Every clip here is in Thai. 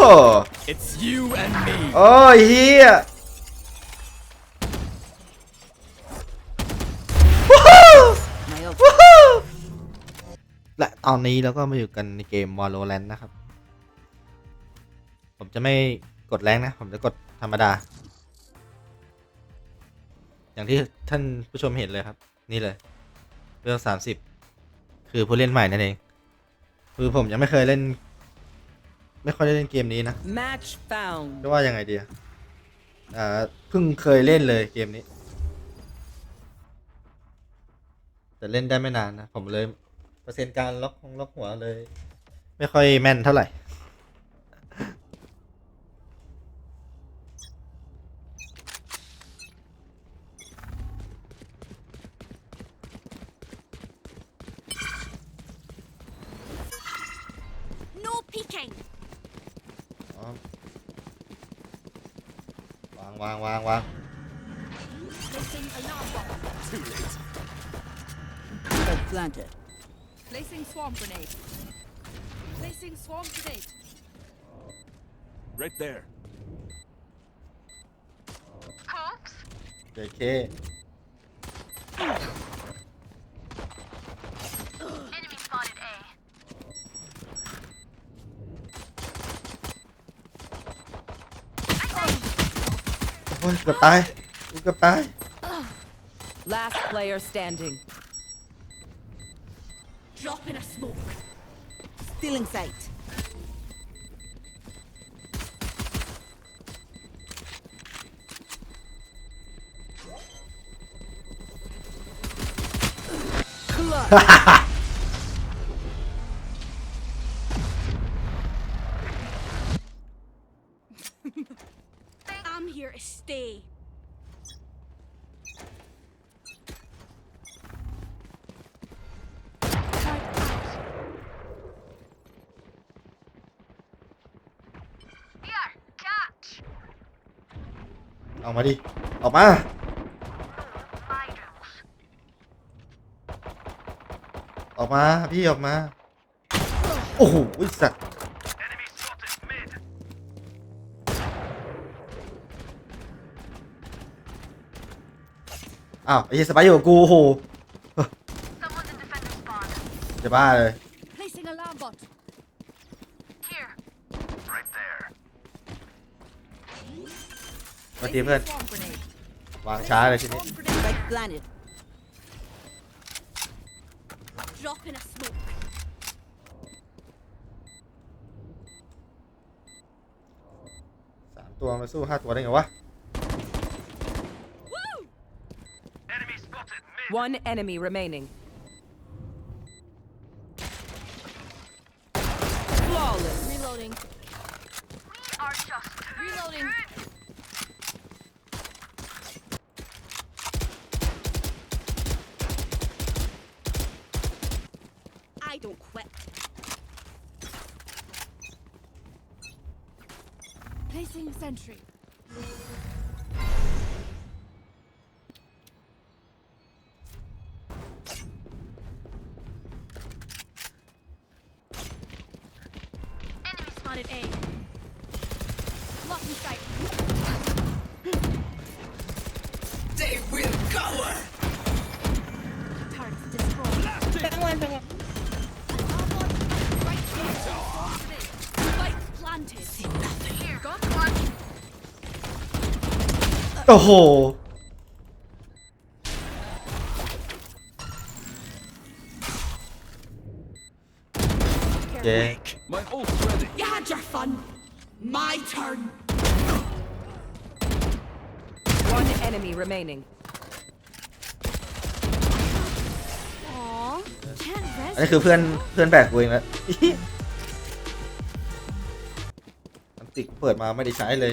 โอ้ยเฮียและตอนนี้เราก็มาอยู่กันในเกม Valorant นะครับ ผมจะไม่กดแรงนะ ผมจะกดธรรมดา อย่างที่ท่านผู้ชมเห็นเลยครับ นี่เลยเรื่องสามสิบคือผู้เล่นใหม่นั่นเอง คือผมยังไม่เคยเล่นไม่ค่อยได้เล่นเกมนี้นะจะว่ายังไงดีออ่าเพิ่งเคยเล่นเลยเกมนี้ แต่เล่นได้ไม่นานนะ ผมเลยเปอร์เซ็นต์การล็อกของล็อกหัวเลย ไม่ค่อยแม่นเท่าไหร่วางวางวางเด็กเค goodbye. goodbye. Last player standing. Dropping a smoke. Still in sight. Clutch. ออกมาดิออกมา ออกมา พี่ออกมา โอ้โหสัตว์ อ้าวไอ้สบายอยู่กกูโอ้โหจะบ้าเลยมาทีเพื่อนวางช้าเลยชิ้นนี้สามตัวมาสู้ห้าตัวได้ไงวะ One enemy remaining. Flawless. Reloading. We a Reloading. Placing sentry. Enemy spotted A. Blocking sight. They will cower! Turrets destroyed. โอ้โหเจ๊ My t u อันนี้คือเพื่อนเพื่อนแบกเวงแล้วอันติดเปิดมาไม่ได้ใช้เลย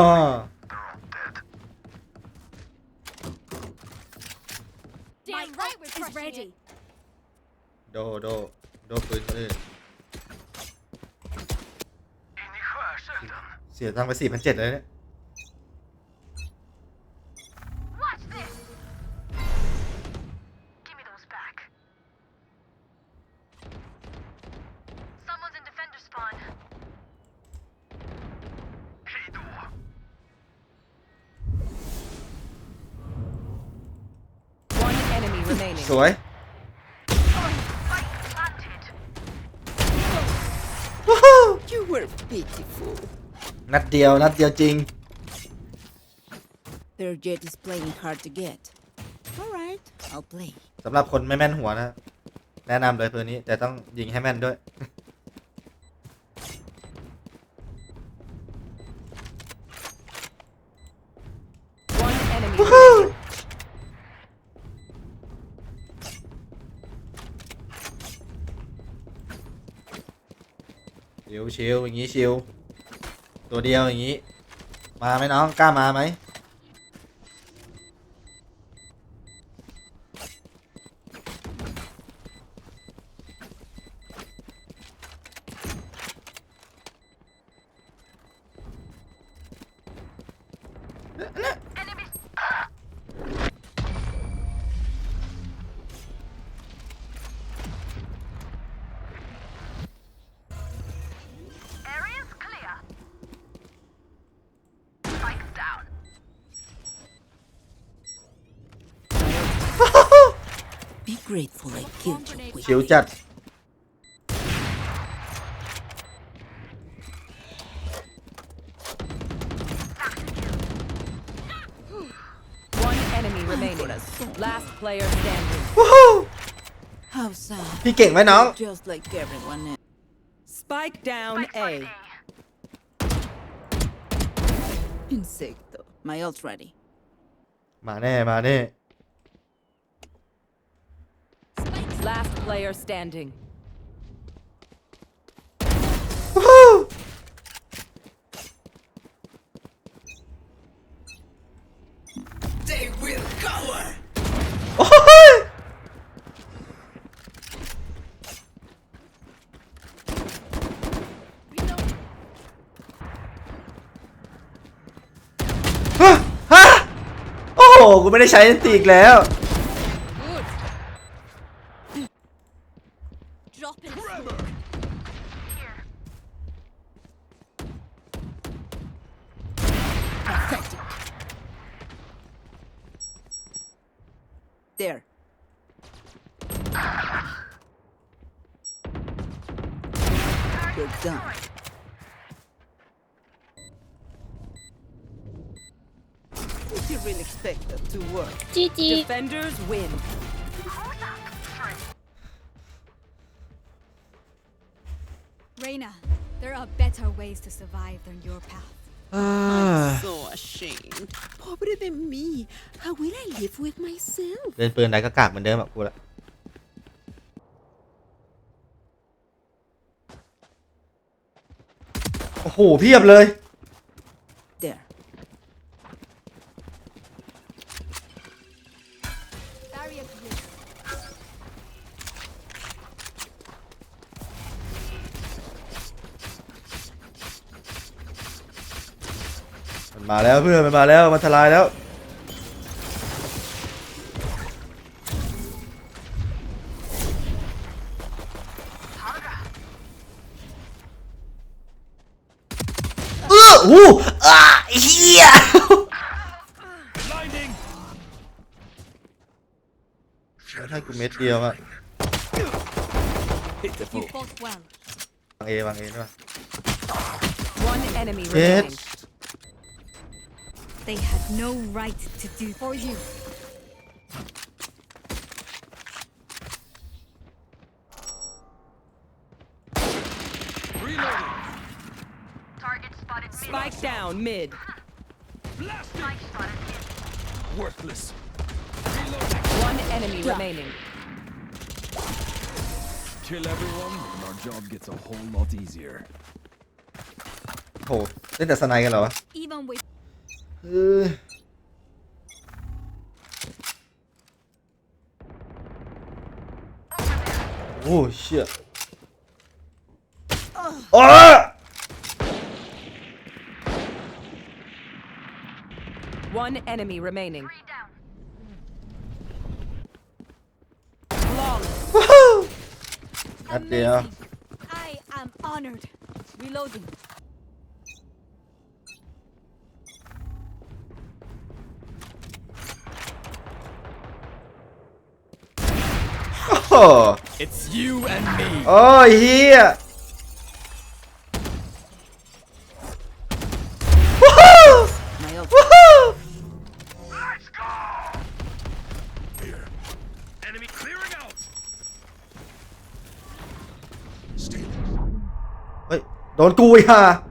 ฮโดโดโดปืนเนอื่นเสียตังไปสี่พันเจ็ดเลยเนี่ยเดียวนัดเดียว จริง Their jet is playing hard to get. All right, I'll play. สำหรับคนไม่แม่นหัวนะ แนะนำเลยเพื่นนี้ แต่ต้องยิงให้แม่นด้วยเชิยิวอย่างนี้ชิวตัวเดียวอย่างนี้ มาไหมน้องกล้ามาไหม grateful I killed you เขียวจัด One enemy remaining. Last player standing. Just like everyone else. Spike down A. Insecto. My ult ready. Last player standing. they will cower. oh there. You're done. Did you really expect that to work? GG. Defenders win. Reina, there are better ways to survive than your path. Ah. i older t h n me. How will I live with myself? เดินปืนได้ก็กากเหมือนเดิมแบบกูละ โอ้โหเพียบเลยมาแล้วเพื่อนมาแล้วมาทลายแล้วเออหูอ่าเฮียถ้ากูเม็ดเดียวอะ You f วางเอวางเอด้วย One e They had no right to do for you. Reloading. Target spotted Spike down mid. Spike spotted mid. Worthless. Reloading. One enemy remaining. Kill everyone, and our job gets a whole lot easier. โหเล่นแต่สไนกันเหรอวะ Ee, uh. oh shit. Uh. Ah! One enemy remaining. Long. Hadi ya. I am honored. Reloading. It's you and me โอ้ยเฮียวู้ฮู้วู้ฮู้ Let's go Enemy clearing out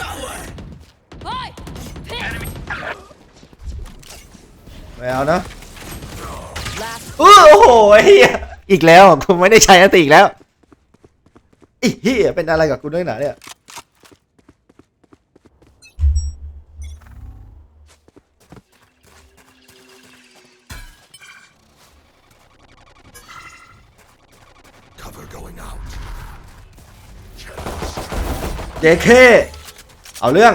ไม่เอานะเออโอ้โหเฮียอีกแล้วกูไม่ได้ใช้อติอีกแล้วอีเฮียเป็นอะไรกับกูด้วยหนาเนี่ยเจเคเอาเรื่อง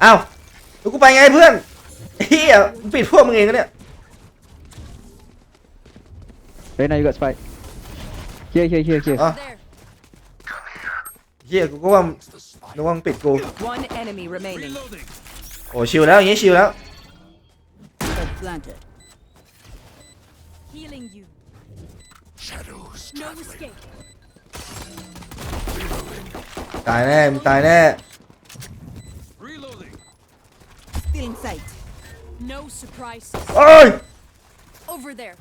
เอ้าแล้วกูไปไงเพื่อนเฮียมึงปิดพวกมึงเองนะเนี่ย Right now you got spike. Here, here, here, here. เฮียกูก็ว่าระวังปิดกู One enemy remaining. โอ้ชิวแล้วอย่างงี้ชิวแล้ว Planted. Healing you. Shadows. No escape. ตายแน่มึงตายแน่ Still Reloading. sight. No surprise. เอ้ย Over there.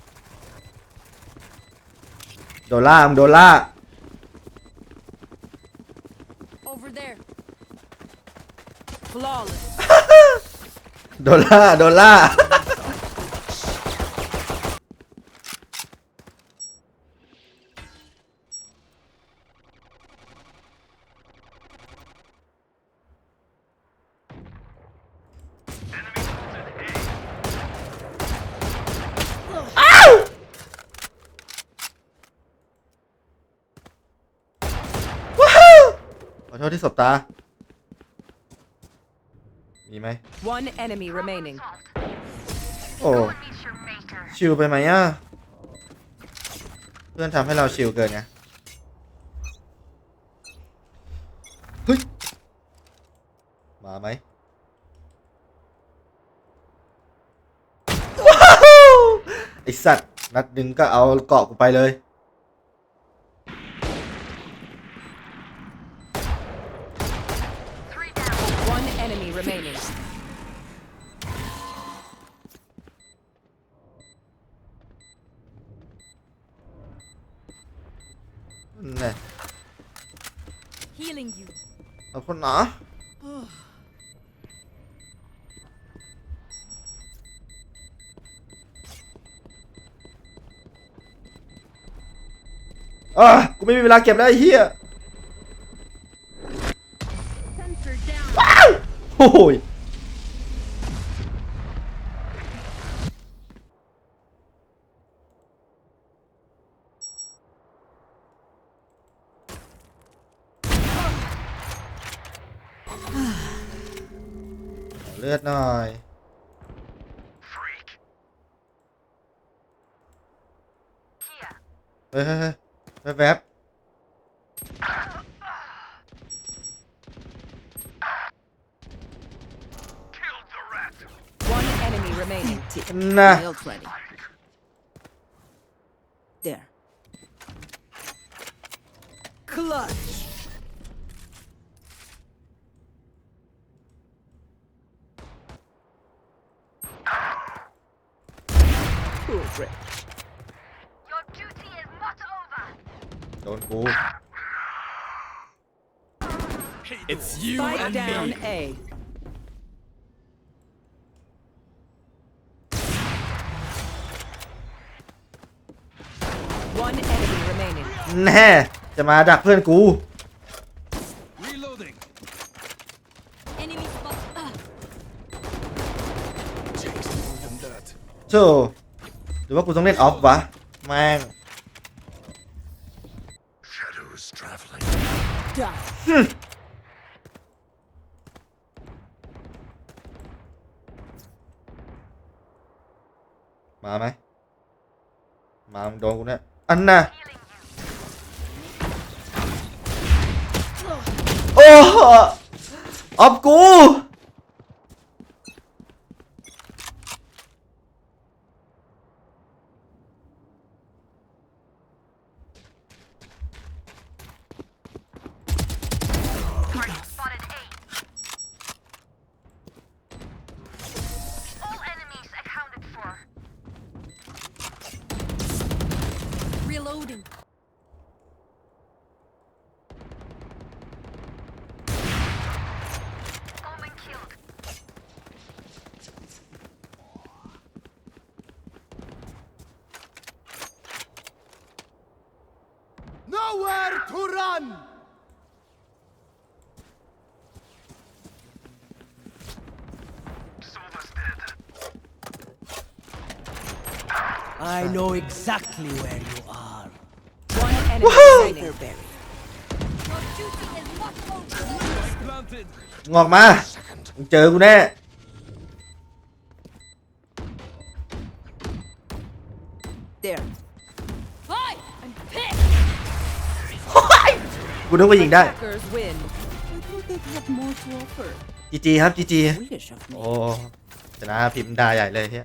dola. Over there. Flawless. โดนล่าโดนล่าโทษที่สบตา มีไหม โอ้ ชิวไปไหมอ่ะ เพื่อนทำให้เราชิวเกินไงเฮ้ย มาไหมว้าวไอสัตว์ นัดหนึ่งก็เอาเกาะกูไปเลย네 healing you 아อ่ะกูไม่มีเวลาเก็บแล้วไอ้เหี้ยว้าวโอ้โห die. Freak. เฮ้ยเฮ้ยเฮ้ยแวบแวบ remaining. Nah. Nail 20. There. Clutch. secret โดนกู It's you Spike and down me. A. One enemy remaining. แน่จะมาดักเพื่อนกู Reloading. Enemy spot. โชว์หรือว่ากูต้องเล่นออฟวะแม่งมาไหม มาโดนกูเนี่ยอันน่ะโอ้ออฟกู know exactly where you are. One enemy remaining. งอกมามึงเจอกูแน่กูนึกว่ายิงได้ Attackers win. จีจีครับจีจี Wish of me. โอ้ชนะพิมพ์ด่าใหญ่เลยเฮีย